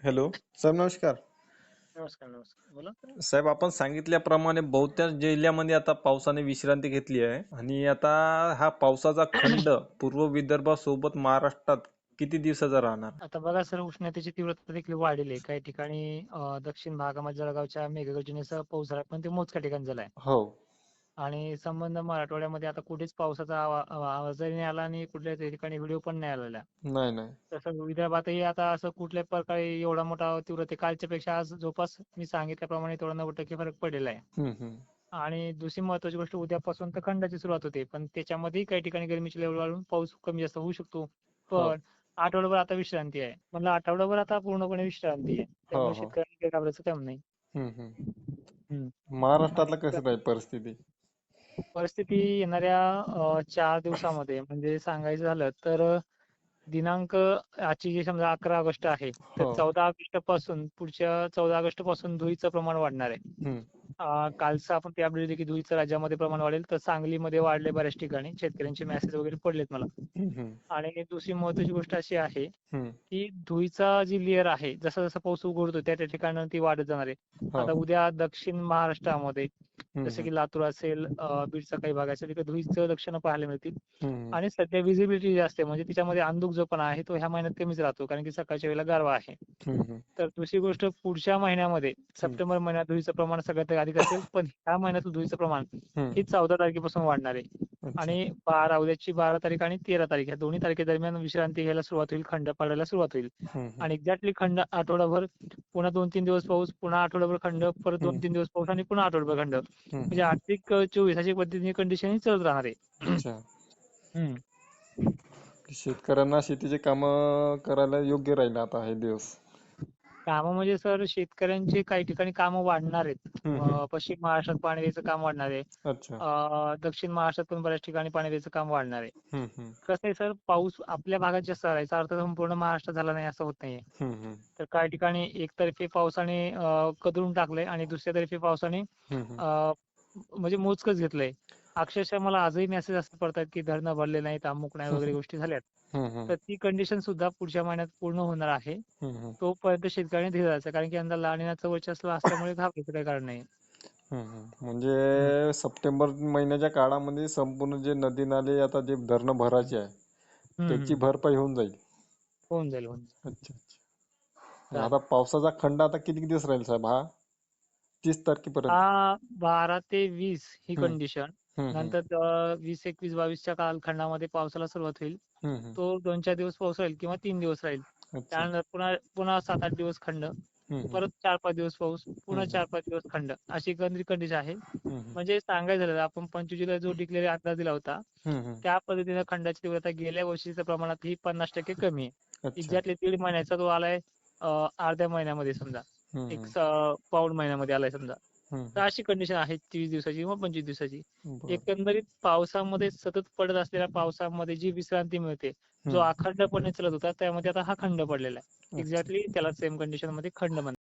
Hello. साहेब नमस्कार. नमस्कार नमस्कार. बोला. साहेब आपण सांगितल्याप्रमाणे बहुतांश जिल्ह्यामध्ये आता पावसाने विश्रांती घेतली आहे आणि आता हा पावसाचा खंड पूर्व विदर्भासोबत महाराष्ट्रात किती दिवसाचा राहणार? आता बघा सर उष्णतेची तीव्रता देखील वाढलेली आहे. काही ठिकाणी अं, दक्षिण भागामध्ये जळगावच्या मेघगर्जनेसह पाऊस झाला पण ते मोजक्या ठिकाणी झालाय हो. आणि संबंध मराठवाड्यामध्ये आता कुठेच पावसाचा आवा- आवा- आवाजही नाही आला आणि कुठल्याच ठिकाणी व्हिडिओ पण नाही आलेला. नाही नाही. तसं विदर्भातही आता असं कुठल्या प्रकारे एवढा मोठा तीव्रते कालच्या पेक्षा आज जवळपास मी सांगितल्याप्रमाणे थोडा नव्वद टक्के फरक पडलेला आहे. आणि दुसरी महत्वाची गोष्ट उद्यापासून तर खंडाची सुरुवात होते पण त्याच्यामध्येही काही ठिकाणी गरमीची लेवल वाढून पाऊस कमी जास्त होऊ शकतो. पण आठवडाभर आता विश्रांती आहे. म्हणलं आठवडाभर आता पूर्णपणे विश्रांती आहे. त्यामुळे हो. शेतकऱ्यांनी काही घाबरायचं काम नाही. महाराष्ट्रातलं कसं राहील परिस्थिती? परिस्थिती येणाऱ्या चार दिवसामध्ये म्हणजे सांगायचं झालं तर दिनांक आजची जी समजा अकरा ऑगस्ट आहे तर हो. चौदा ऑगस्टपासून पुढच्या चौदा ऑगस्टपासून धुळीचं प्रमाण वाढणार आहे कालचं आपण ते अपडेट दिली की धुळीचं राज्यामध्ये प्रमाण वाढेल तर सांगलीमध्ये वाढले बऱ्याच ठिकाणी शेतकऱ्यांचे मेसेज वगैरे पडलेत मला. आणि दुसरी महत्वाची गोष्ट अशी आहे. की धुळीचा जी लेअर आहे जसा जसा पाऊस उघडतो त्या त्या ठिकाणी ती वाढत जाणार आहे हो. आता उद्या दक्षिण महाराष्ट्रामध्ये जसं की लातूर असेल बीडचा काही भाग असेल तिकडे धुळीचं लक्षणं पाहायला मिळतील. आणि सध्या विजिबिलिटी जी असते म्हणजे तिच्यामध्ये अंधुक जो पण आहे तो ह्या महिन्यात कमीच राहतो कारण की सकाळच्या वेळेला गारवा आहे. तर दुसरी गोष्ट पुढच्या महिन्यामध्ये सप्टेंबर महिन्यात धुळीचं प्रमाण सगळ्यात अधिक असेल पण ह्या महिन्यात धुळीचं प्रमाण. ही चौदा तारखेपासून वाढणार आहे. आणि बारा उद्याची बारा तारीख आणि तेरा तारीख या दोन्ही तारखेदरम्यान विश्रांती घ्यायला सुरुवात होईल खंड पडायला सुरुवात होईल. आणि एक्झॅक्टली खंड आठवडाभर पुन्हा दोन तीन दिवस पाऊस पुन्हा आठवडाभर खंड परत दोन. तीन दिवस पाऊस आणि पुन्हा आठवडाभर खंड. म्हणजे आर्थिक चोवीस अशी पद्धतीने कंडिशन ही चालत राहणार आहे. शेतकऱ्यांना शेतीचे काम करायला योग्य राहील आता हे दिवस कामं म्हणजे सर शेतकऱ्यांची काही ठिकाणी कामं वाढणार आहेत. अं, पश्चिम महाराष्ट्रात पाणी द्यायचं काम वाढणार आहे. अच्छा. अं, दक्षिण महाराष्ट्रात पण बऱ्याच ठिकाणी पाणी द्यायचं काम वाढणार आहे. हम्म, हम्म. कसं आहे सर पाऊस आपल्या भागात जास्त आहे याचा अर्थ संपूर्ण महाराष्ट्रात झाला नाही असं होत नाहीये. हम्म, हम्म. तर काही ठिकाणी एकतर्फी पावसाने अं, कदरून टाकलंय आणि दुसऱ्या तर्फी पावसाने हम्म, हम्म. अं, म्हणजे मोजकच घेतलंय. अक्षरशः मला आजही मेसेज असं पडतात की धरणं भरले नाहीत अमुक नाही वगैरे गोष्टी झाल्यात. तर ती कंडिशन सुद्धा पुढच्या महिन्यात पूर्ण होणार आहे. तोपर्यंत शेतकऱ्यांनी धीर धरायचा कारण की यंदा लानिनाचं वर्चस्व असल्यामुळे घाबरायचं काही कारण नाही. म्हणजे सप्टेंबर महिन्याच्या काळामध्ये संपूर्ण जे नदी नाले आता जे धरणं भरायचे आहे त्याची. भरपाई होऊन जाईल होऊन जाईल. अच्छा आता पावसाचा खंड आता किती दिवस राहील साहेब हा तीस तारखेपर्यंत बारा ते वीस ही. कंडिशन. नंतर वीस एकवीस बावीसच्या कालखंडामध्ये पावसाला सुरुवात होईल. तो दोन चार दिवस पाऊस राहील किंवा तीन दिवस राहील. त्यानंतर पुन्हा पुन्हा सात आठ दिवस खंड. परत चार पाच दिवस पाऊस. पुन्हा. चार पाच दिवस खंड. अशी एकंदरीत कंडिशन आहे. म्हणजे सांगायचं झालं आपण पंचवीसला जो डिक्लेअर अंदाज दिला होता. त्या पद्धतीने खंडाची तीव्रता गेल्या वर्षीच्या प्रमाणात ही पन्नास टक्के कमी आहे. एक्झॅक्टली दीड महिन्याचा तो आलाय अर्ध्या महिन्यामध्ये समजा. एक पाऊण महिन्यामध्ये आलाय समजा. तर अशी कंडिशन आहे तीस दिवसाची किंवा पंचवीस दिवसाची. एकंदरीत पावसामध्ये सतत पडत असलेल्या पावसामध्ये जी विश्रांती मिळते जो. अखंडपणे चालत होता त्यामध्ये आता हा खंड पडलेला आहे. एक्झॅक्टली त्याला सेम कंडिशनमध्ये खंड म्हणतात